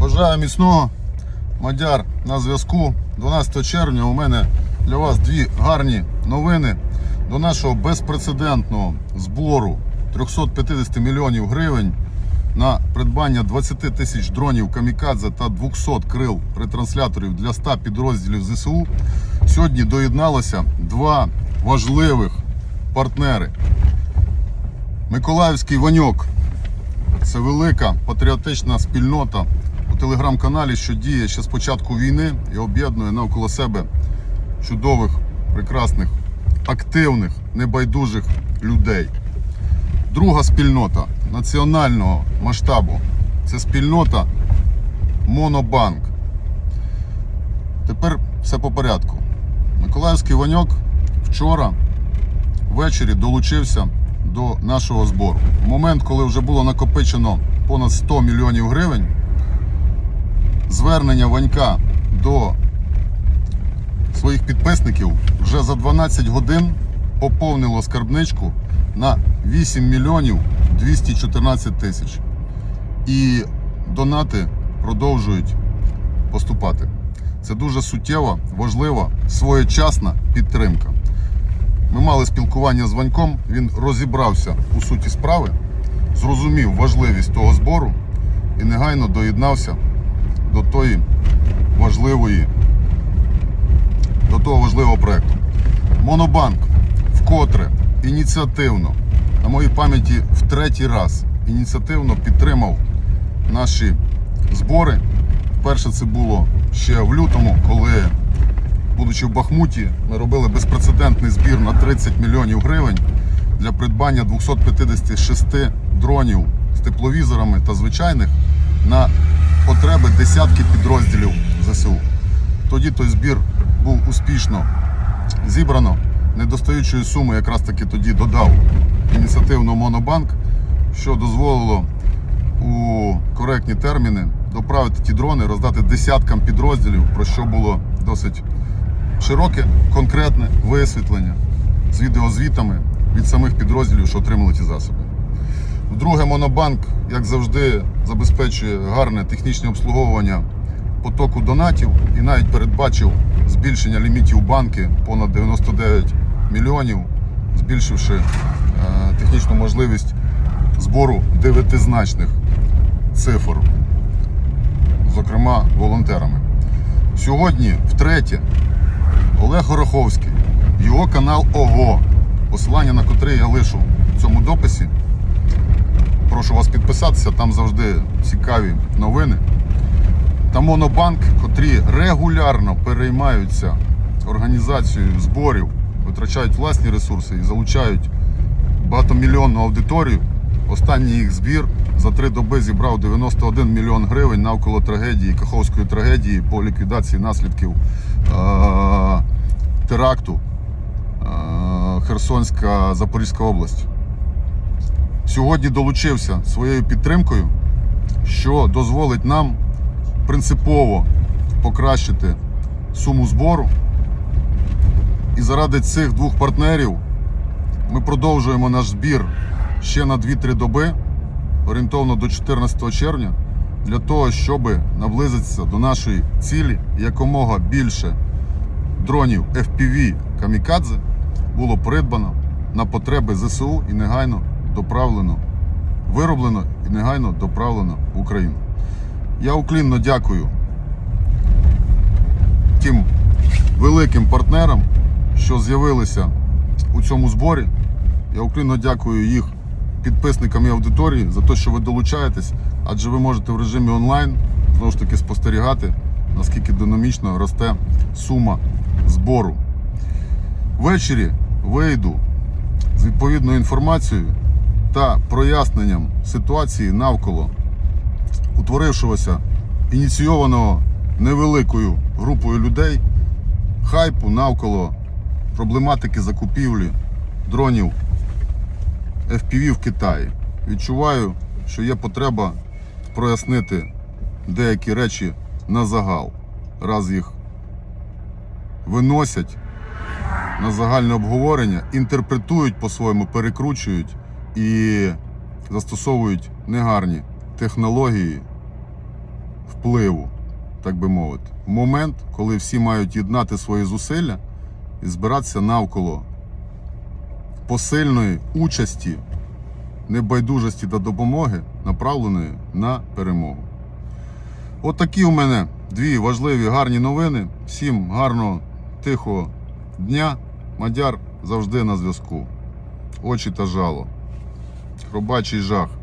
Бажаю міцного. Мадяр на зв'язку. 12 червня у мене для вас дві гарні новини до нашого безпрецедентного збору 350 мільйонів гривень на придбання 20 тисяч дронів Камікадзе та 200 крил ретрансляторів для 100 підрозділів ЗСУ. Сьогодні доєдналося два важливих партнери. Миколаївський Ваньок це велика патріотична спільнота телеграм-каналі, що діє ще з початку війни і об'єднує навколо себе чудових, прекрасних, активних, небайдужих людей. Друга спільнота національного масштабу це спільнота Монобанк. Тепер все по порядку. Миколаївський Ваньок вчора ввечері долучився до нашого збору. В момент, коли вже було накопичено понад 100 мільйонів гривень, звернення Ванька до своїх підписників вже за 12 годин поповнило скарбничку на 8 мільйонів 214 тисяч. І донати продовжують поступати. Це дуже суттєва, важлива, своєчасна підтримка. Ми мали спілкування з Ваньком, він розібрався у суті справи, зрозумів важливість того збору і негайно доєднався до тої важливої, до того важливого проєкту. Монобанк вкотре ініціативно, на моїй пам'яті в третій раз ініціативно підтримав наші збори. Вперше це було ще в лютому, коли будучи в Бахмуті, ми робили безпрецедентний збір на 30 мільйонів гривень для придбання 256 дронів з тепловізорами та звичайних на потреби десятки підрозділів ЗСУ. Тоді той збір був успішно зібрано. Недостаючої суми якраз таки тоді додав ініціативно Монобанк, що дозволило у коректні терміни доправити ті дрони, роздати десяткам підрозділів, про що було досить широке, конкретне висвітлення з відеозвітами від самих підрозділів, що отримали ті засоби. Вдруге, Монобанк, як завжди, забезпечує гарне технічне обслуговування потоку донатів і навіть передбачив збільшення лімітів банки понад 99 мільйонів, збільшивши е, технічну можливість збору дев'ятизначних цифр, зокрема волонтерами. Сьогодні, втретє, Олег Гороховський, його канал ОГО, посилання на котрий я лишу в цьому дописі. Прошу вас підписатися, там завжди цікаві новини. Та Монобанк, котрі регулярно переймаються організацією зборів, витрачають власні ресурси і залучають багатомільйонну аудиторію. Останній їх збір за три доби зібрав 91 мільйон гривень навколо трагедії, Каховської трагедії по ліквідації наслідків е- теракту е- Херсонська Запорізька область. Сьогодні долучився своєю підтримкою, що дозволить нам принципово покращити суму збору. І заради цих двох партнерів ми продовжуємо наш збір ще на 2-3 доби, орієнтовно до 14 червня, для того, щоб наблизитися до нашої цілі якомога більше дронів FPV Камікадзе було придбано на потреби ЗСУ і негайно доправлено, вироблено і негайно доправлено в Україну. Я уклінно дякую тим великим партнерам, що з'явилися у цьому зборі. Я уклінно дякую їх підписникам і аудиторії за те, що ви долучаєтесь, адже ви можете в режимі онлайн знову ж таки спостерігати, наскільки динамічно росте сума збору. Ввечері вийду з відповідною інформацією та проясненням ситуації навколо утворившогося ініційованого невеликою групою людей хайпу навколо проблематики закупівлі дронів FPV в Китаї. Відчуваю, що є потреба прояснити деякі речі на загал, раз їх виносять на загальне обговорення, інтерпретують по-своєму, перекручують і застосовують негарні технології впливу, так би мовити. Момент, коли всі мають єднати свої зусилля і збиратися навколо посильної участі, небайдужості та допомоги, направленої на перемогу. От такі у мене дві важливі гарні новини. Всім гарного, тихого дня. Мадяр завжди на зв'язку. Очі та жало. Хробачий жах.